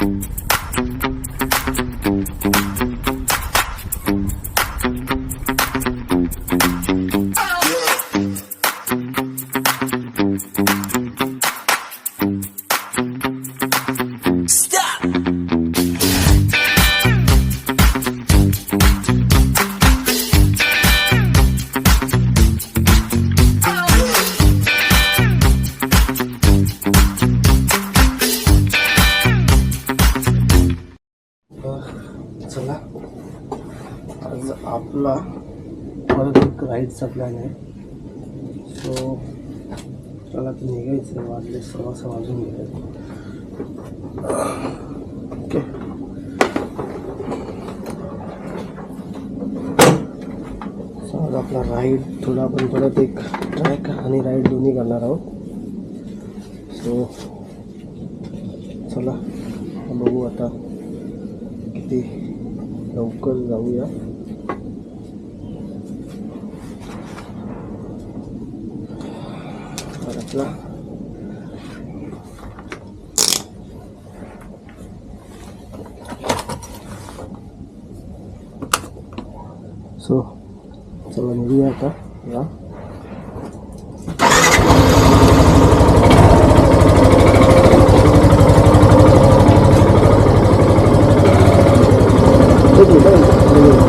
चला आपला राईड थोडा आपण परत एक ट्रॅक आणि राईड दोन्ही करणार आहोत. सो चला बघू आता किती लवकर जाऊया. आपला सो चला निघूया आता या एक मिनिट हा. निघूया.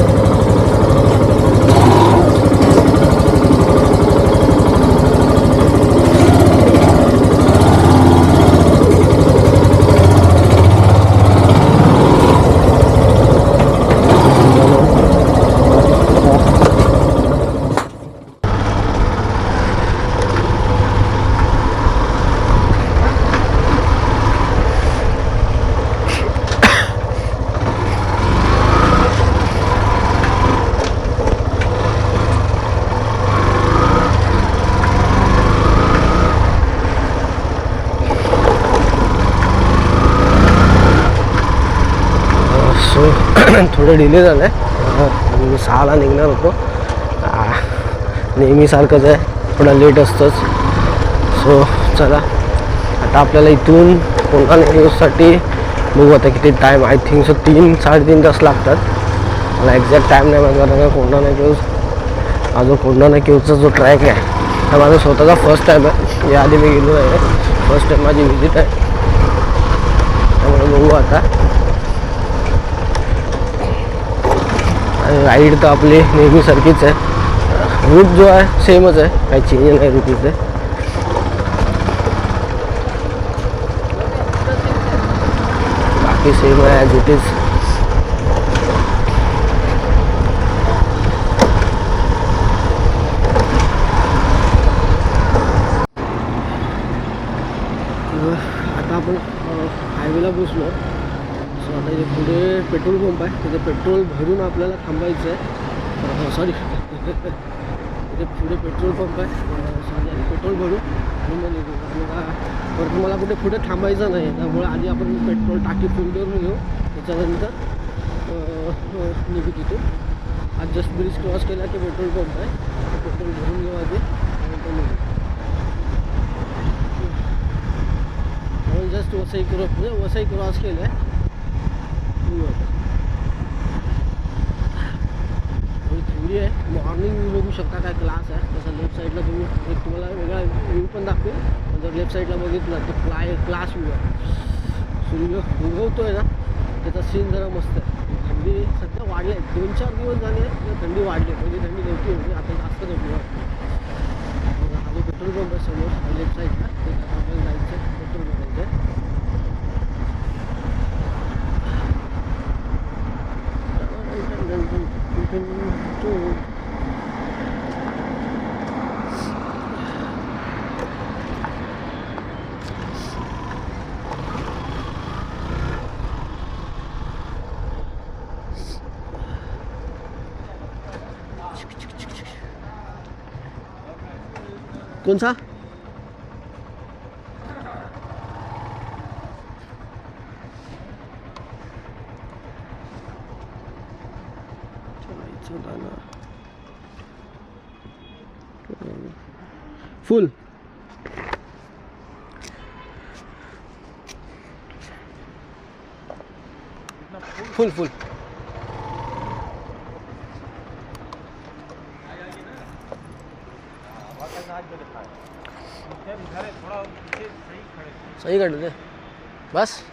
सो थोडं डिले झालं आहे मी सहाला निघणार होतो. नेहमीसारखंच आहे. थोडा लेट असतंच. सो चला. आता आपल्याला इथून कोणता न्यूजसाठी बघू आता किती टाईम आय थिंक सो तीन साडेतीन तास लागतात. मला एक्झॅक्ट टाईम नाही माहिती. कारण का कोंढा नाक्यूज हा जो कोंडा नाक्यूजचा जो ट्रॅक आहे. हा माझा स्वतःचा फर्स्ट टाईम आहे. याआधी मी गेलो आहे फर्स्ट टाईम माझी विजिट आहे. त्यामुळे बघू आता. राईड तर आपली नेहमीसारखीच आहे. रूट जो आहे सेमच आहे. काही चेंज नाही रूटीचे बाकी सेम आहे ॲज इट इज आता आपण हायवेला बसलो सो आता इथे पुढे पेट्रोल पंप आहे. तिथे पेट्रोल भरून आपल्याला थांबायचं आहे. सॉरी हो, इथे पुढे पेट्रोल पंप आहे. सॉरी हो, पेट्रोल भरून आणि मग परत मला कुठे पुढे थांबायचं नाही. त्यामुळे आधी आपण पेट्रोल टाकी फुल करून घेऊ. त्याच्यानंतर निघू तिथून आज जस्ट ब्रिज क्रॉस केला की पेट्रोल पंप आहे. पेट्रोल भरून घेऊ आधी. जस्ट हो, वसई क्रॉस म्हणजे वसई क्रॉस केलं आहे थोडी थोडी आहे मॉर्निंग व्यू बघू शकता काय क्लास आहे. तसं लेफ्ट साईडला तुम्ही एक तुम्हाला वेगळा व्ह्यू पण दाखवेल. जर लेफ्ट साईडला बघितलं तर क्लाय क्लास व्ह्यू आहे. सूर्य आहे ना त्याचा सीन जरा मस्त आहे. थंडी सध्या वाढली आहे. दोन चार दिवस झाले तर थंडी वाढली पहिली थंडी नव्हती होती आता जास्त थंडी वाटते हा जो पेट्रोल पंप आहे समोर लेफ्ट साईडला ते आपल्याला जायचं आहे पेट्रोल भरायचं आहे कौन सा फुल. फुल फुल. सही कर दे. बस.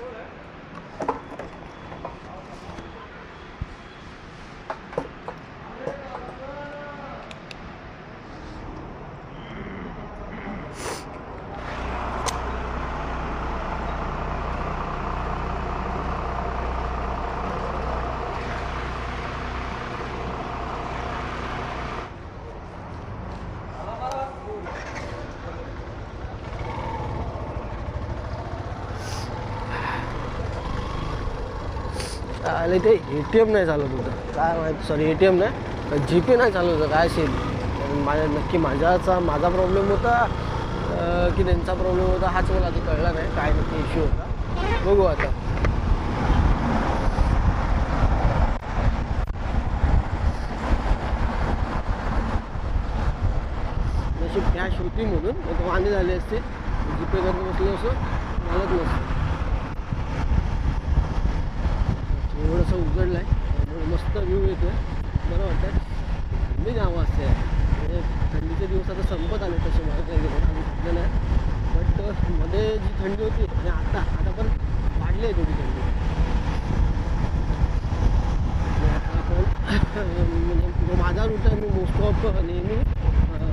आले ते ए टी एम नाही चालत होतं. काय माहीत सॉरी ए टी एम नाही. जी पे नाही चालत होतं काय असेल माझ्या नक्की माझ्याचा माझा प्रॉब्लेम होता की त्यांचा प्रॉब्लेम होता हाच मला आता कळला नाही. काय नक्की इश्यू होता. बघू आता. कॅश होती म्हणून तर वांदे झाले असते जी पे करत बसलो असं झालंच नसतं. मस्त व्ह्यू येतोय. बरं वाटतं थंडी जाम असते. म्हणजे थंडीचे दिवस आता संपत आले तसे मला काही आम्ही घेतलेलं नाही. बटमध्ये जी थंडी होती आणि आता आता पण वाढली आहे थोडी थंडी. आपण म्हणजे माझा रूट आहे मी मोस्ट ऑफ नेहमी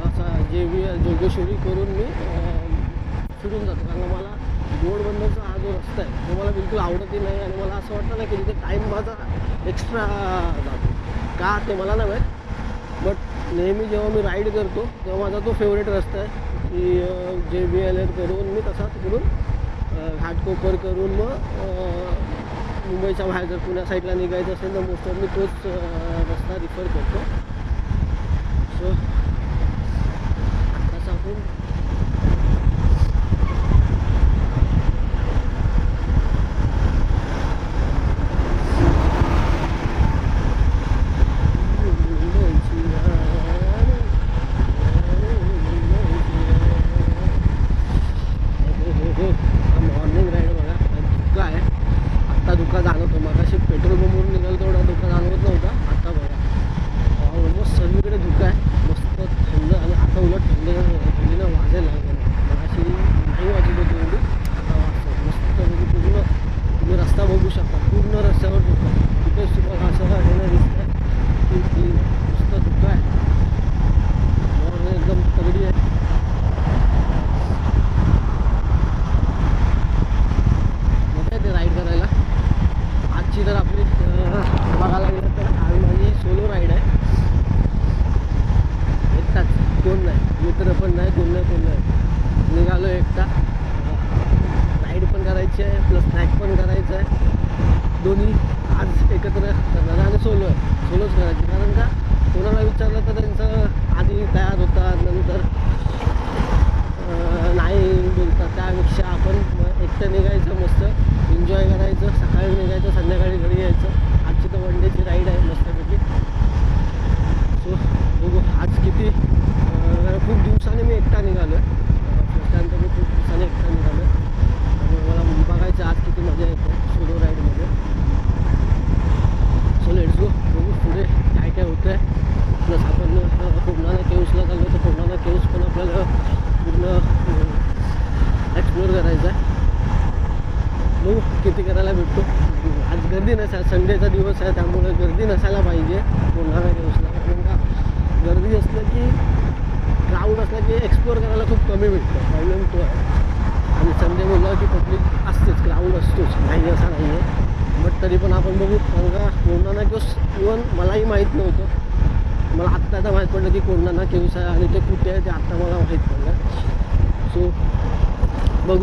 असा जेवी जोगेश्वरी करून मी फिरून जातो. कारण मला गोडबंदरचा हा जो रस्ता आहे तो मला बिलकुल आवडतही नाही. आणि मला असं वाटतं ना की तिथे टाईम माझा एक्स्ट्रा जातो का ते मला नाही माहीत. बट नेहमी जेव्हा मी राईड करतो तेव्हा माझा तो फेवरेट रस्ता आहे की जे बी एल एड करून मी तसा तिकडून घाटकोपर करून मग मुंबईच्या बाहेर जर पुण्या साईडला निघायचं असेल तर मोस्ट ऑफ मी तोच रस्ता रिफर करतो. सो तसा आपण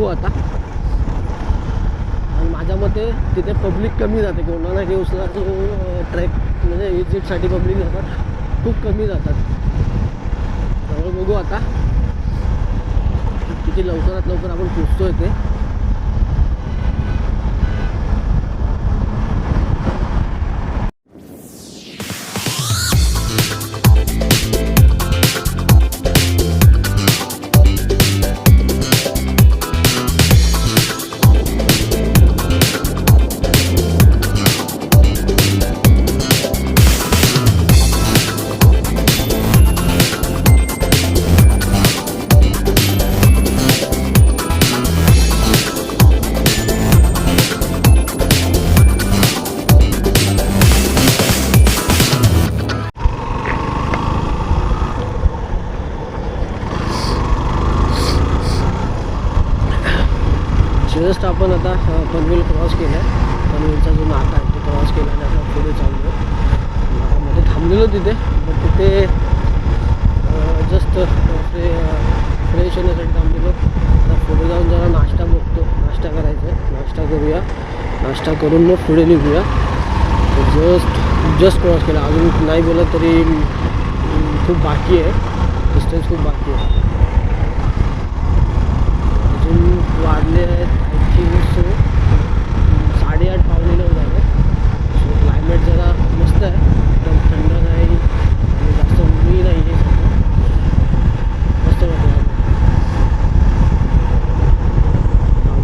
बघू आता. आणि माझ्या मते तिथे पब्लिक कमी जाते. कोरोना केव्सला जो ट्रॅक म्हणजे विजिटसाठी पब्लिक जातात. खूप कमी जातात. त्यामुळे बघू आता. किती लवकरात लवकर आपण पोचतो ते. जस्ट आपण आता पनवेल क्रॉस केला. आहे पनवेलचा जो नाका आहे तो क्रॉस केला आणि आता पुढे चाललो मध्ये थांबलेलो तिथे पण तिथे जस्ट फ्रेश होण्यासाठी थांबलेलो. आता पुढे जाऊन जरा नाश्ता बघतो. नाश्ता करायचा आहे. नाश्ता करूया. नाश्ता करून मग पुढे निघूया. जस्ट जस्ट क्रॉस केला. अजून नाही बोलत तरी खूप बाकी आहे. डिस्टन्स खूप बाकी आहे. अजून वाढले आहेत. दिवस सो साडेआठ पावणे नऊ झाले सो क्लायमेट जरा मस्त आहे एकदम थंड नाही आणि जास्त उन्ही नाही आहे मस्त वाटतं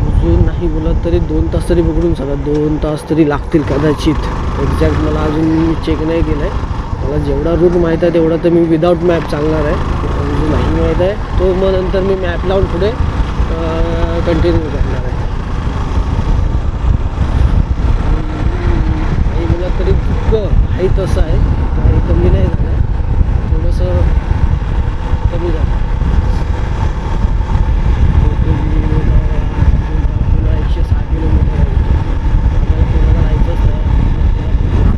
अजून नाही बोलत तरी दोन तास तरी पकडून चला दोन तास तरी लागतील कदाचित. एक्झॅक्ट मला अजून मी चेक नाही केलं आहे मला जेवढा रूट माहीत आहे तेवढा तर मी विदाऊट मॅप चालणार आहे. जो नाही माहीत आहे. तो मग नंतर मी मॅप लावून पुढे कंटिन्यू करणार आहे आणि मला तरी दुःख आहे तसं आहे. काही कमी नाही झालं थोडंसं कमी झालं पुन्हा एकशे सहा किलोमीटर आहे आम्हाला पुण्याला जायचंच नाही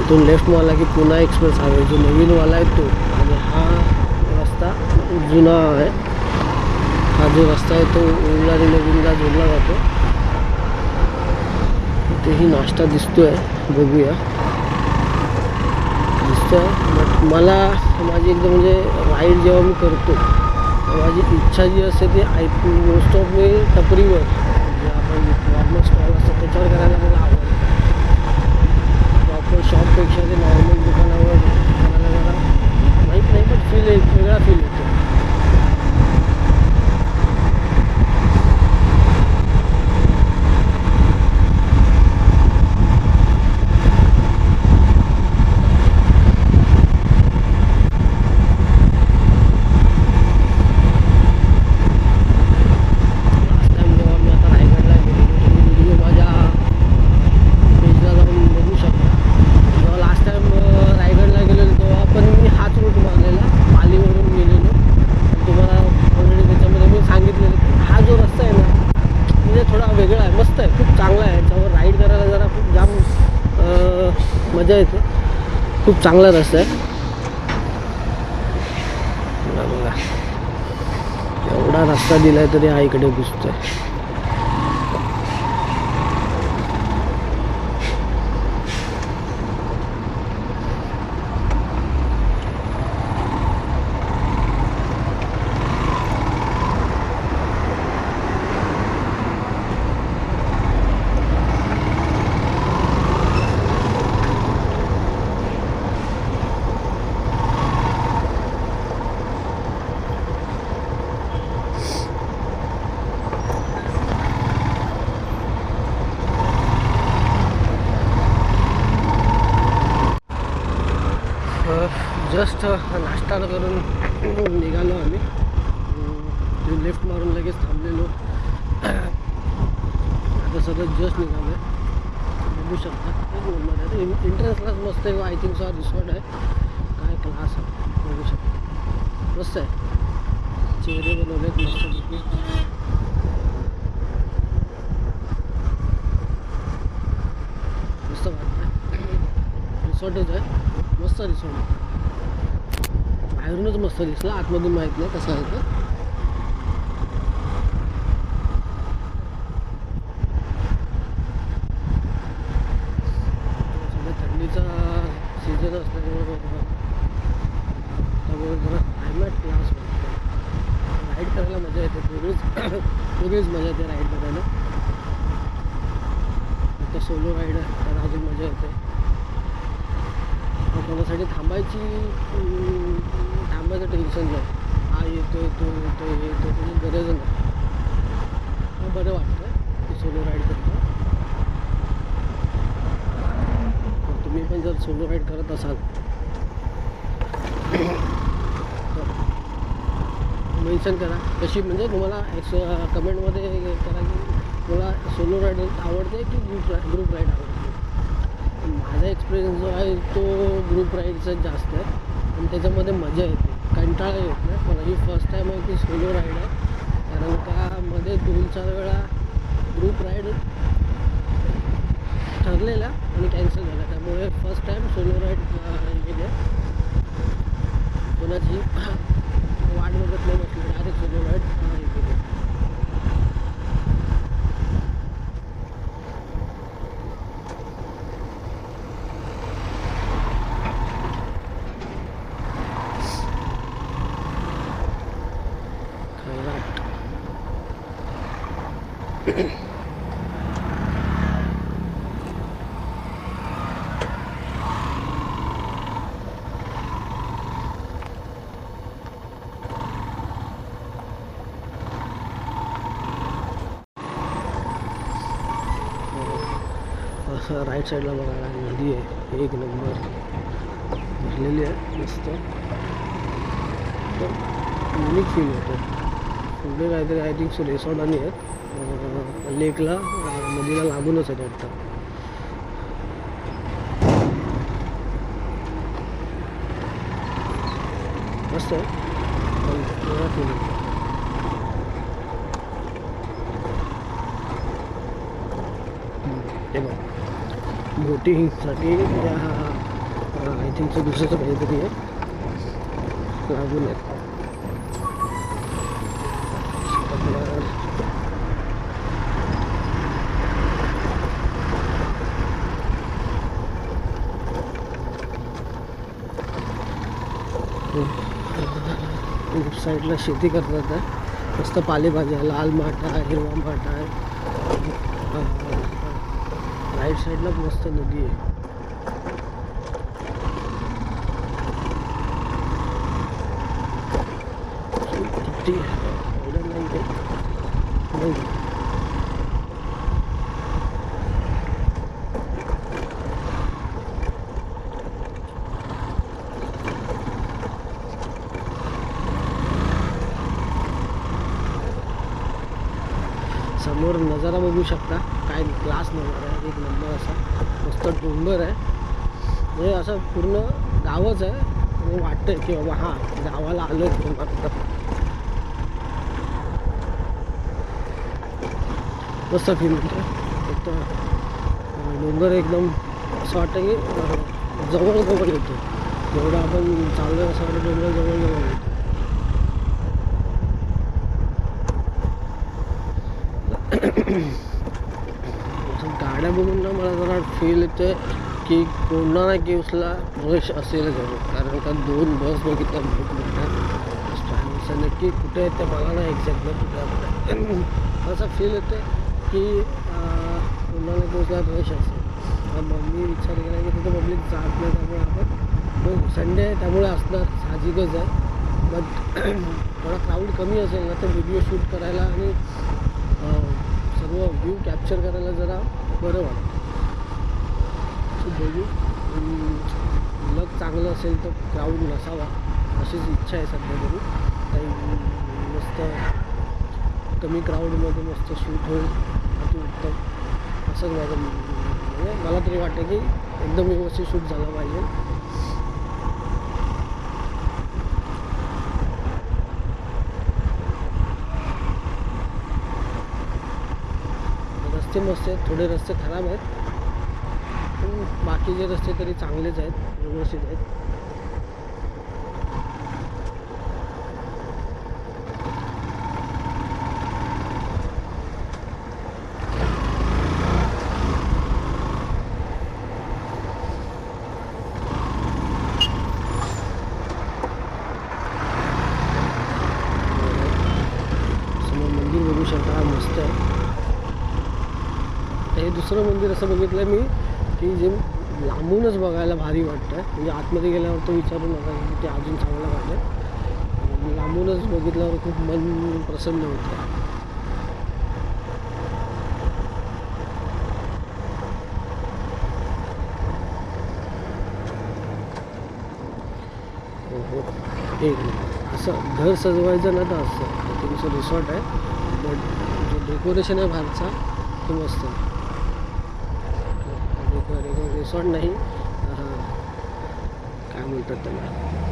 इथून लेफ्ट मारला की पुन्हा एक्सप्रेस हायवे जो नवीनवाला आहे तो. आणि हा रस्ता जुना आहे. हा जो रस्ता आहे तो ओला नवीनला जोडला जातो इथेही नाश्ता दिसतोय बघूया दिसतोय बट मला माझी एकदम म्हणजे राईड जेव्हा मी करतो इच्छा जी असते ती आय मोस्ट ऑफ़ मी टपरीवर म्हणजे आपण नॉर्मल स्टॉल असतात त्याच्यावर करायला मला आवडतं प्रॉपर शॉपपेक्षा ते नॉर्मल दुकानावर करायला जरा माहीत नाही पण फील एक वेगळा फील येतो खूप चांगला रस्ता आहे. बघा. एवढा रस्ता दिलाय तरी हा इकडे घुसतोय जस्ट नाश्ता करून निघालो आम्ही अं, लेफ्ट मारून लगेच थांबलेलो आता सगळं जस्ट निघालो आहे बघू शकता एक नंबर मस्त आहे आय थिंक सो रिसॉर्ट आहे. काय क्लास आहे? बघू शकतो. मस्त आहे. चेहरे बनवले मस्त. वाटतं रिसॉर्टच आहे मस्त रिसॉर्ट आहे बाहेरूनच मस्त दिसला. आतमधून माहीत नाही कसं आहे तर सध्या थंडीचा सीझन असल्यामुळे त्यामुळे जरा क्लायमेट क्लास वाटतं राईड करायला मजा येते वेगळीच वेगळीच मजा येते राईड करायला आता सोलो राईड आहे तर अजून मजा येते मग कोणासाठी थांबायची थांबायचं टेन्शन नाही. हा येतो तो येतो आहे येतो त्याची गरज नाही. बरं वाटतं की सोलो राईड करतो. तुम्ही पण जर सोलो राईड करत असाल मेन्शन करा. कशी म्हणजे तुम्हाला एक्स कमेंटमध्ये करा की मला सोलो राईड आवडते की ग्रुप ग्रुप राईड आवडते? माझा एक्सपिरियन्स जो आहे तो ग्रुप राईडचाच जास्त आहे. आणि त्याच्यामध्ये मजा येते. कंटाळा येत नाही. मला ही फर्स्ट टाईम आहे की सोलो राईड आहे. कारण का मध्ये दोन चार वेळा ग्रुप राईड ठरलेला आणि कॅन्सल झाला. त्यामुळे फर्स्ट टाईम सोलो राईड गेले. कोणाची वाट बघत नाही म्हटलं डायरेक्ट सोलो राईड गेले खैराट असं राईट साईडला बघायला नदी आहे एक नंबर भरलेली आहे मस्त. युनिक फील होतं. पुढे काहीतरी आय थिंक सो रिसॉर्ट आणि आहेत लेकला नदीला लागूनच आहे वाटतं. मस्त आहे. पण फील हे बघ. बोटिंगसाठी आय थिंक सो दुसरंच काहीतरी आहे लागून आहे आपलं लेफ्ट साईडला शेती करतात. आहे मस्त पालेभाज्या लाल माठ आहे हिरवा माठ आहे. राईट साईडला मस्त नदी आहे. किती नाही समोर नजारा बघू शकता. काय ग्लास नजारा आहे एक नंबर असा. मस्त डोंगर आहे. म्हणजे असं पूर्ण गावच आहे. आणि वाटतंय की बाबा हां गावाला आलो आहे मात्र मस्त फील होतं एक तर डोंगर एकदम असं वाटतं की जवळजवळ जवळ जवळ येतो जेवढं आपण चाललो असं वाटतं डोंगर जवळ जवळ येतो गाड्या बघून ना मला जरा फील येतं की कोणा ना केव्सला रश असेल जरूर कारण का दोन बस बघितल्या बहुत मोठ्या नक्की कुठे आहेत त्या मला नाही एक्झॅक्ट कुठे असं फील येतं की कोणा ना केव्सला रश असेल. मम्मी विचार केला की तिथं पब्लिक जात नाही त्यामुळे आपण संडे आहे त्यामुळे असणार. साहजिकच आहे. बट थोडा क्राऊड कमी असेल ना तर व्हिडिओ शूट करायला आणि सर्व व्ह्यू कॅप्चर करायला जरा बरं वाटतं. बघू. लग चांगलं असेल तर क्राऊड नसावा. अशीच इच्छा आहे सध्या तरी. काही मस्त कमी क्राऊडमध्ये मस्त शूट होईल. अति उत्तम. असंच माझं म्हणजे मला तरी वाटतं की एकदम व्यवस्थित शूट झालं पाहिजे. रस्ते मस्त आहेत थोडे रस्ते खराब आहेत. पण बाकीचे रस्ते तरी चांगलेच आहेत व्यवस्थित आहेत समोर मंदिर बघू शकता मस्त आहे हे दुसरं मंदिर असं बघितलं मी की जे लांबूनच बघायला भारी वाटतं म्हणजे आतमध्ये गेल्यावर तो विचारू नका की ते अजून चांगलं वाटतं लांबूनच बघितल्यावर खूप मन प्रसन्न होतं. हो हो एक असं घर सजवायचं ना तर असं. तुमचं रिसॉर्ट आहे. बट जो डेकोरेशन आहे बाहेरचा तो मस्त आहे. बरं रिसॉर्ट नाही. काय म्हणतात त्याला?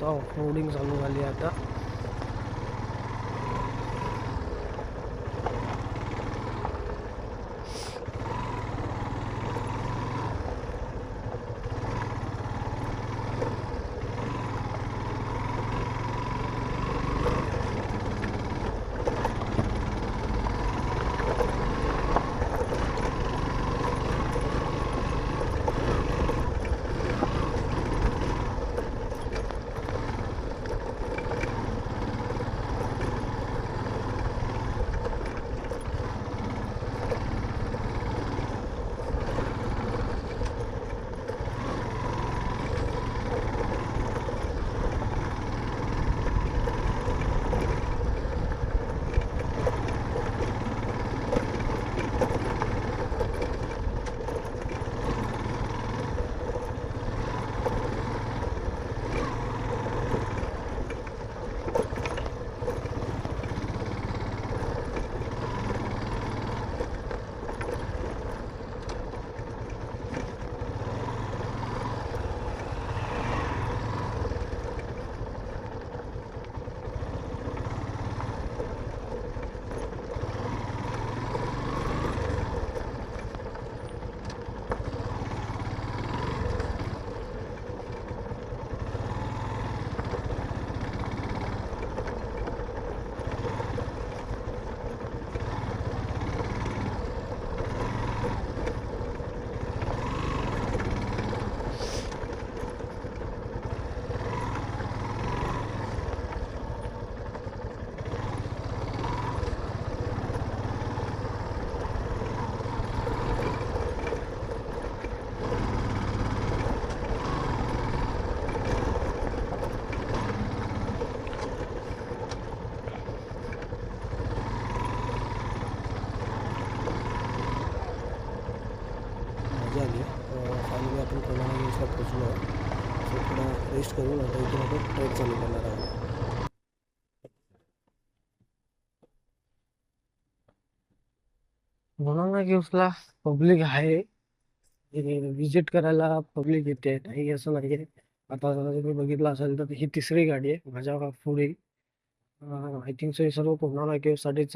मस्त ऑफ रोडिंग चालू झाली आता थोडा करून आता इथून आपण ट्रेक चालू करणार आहोत. म्हणून केव्सला पब्लिक आहे. विजिट करायला पब्लिक येते नाही असं नाही आहे आता तुम्ही बघितलं असेल तर ही तिसरी गाडी आहे माझ्या पुढे. आय थिंक सो हे सर्व कोणाला केव्हसाठीच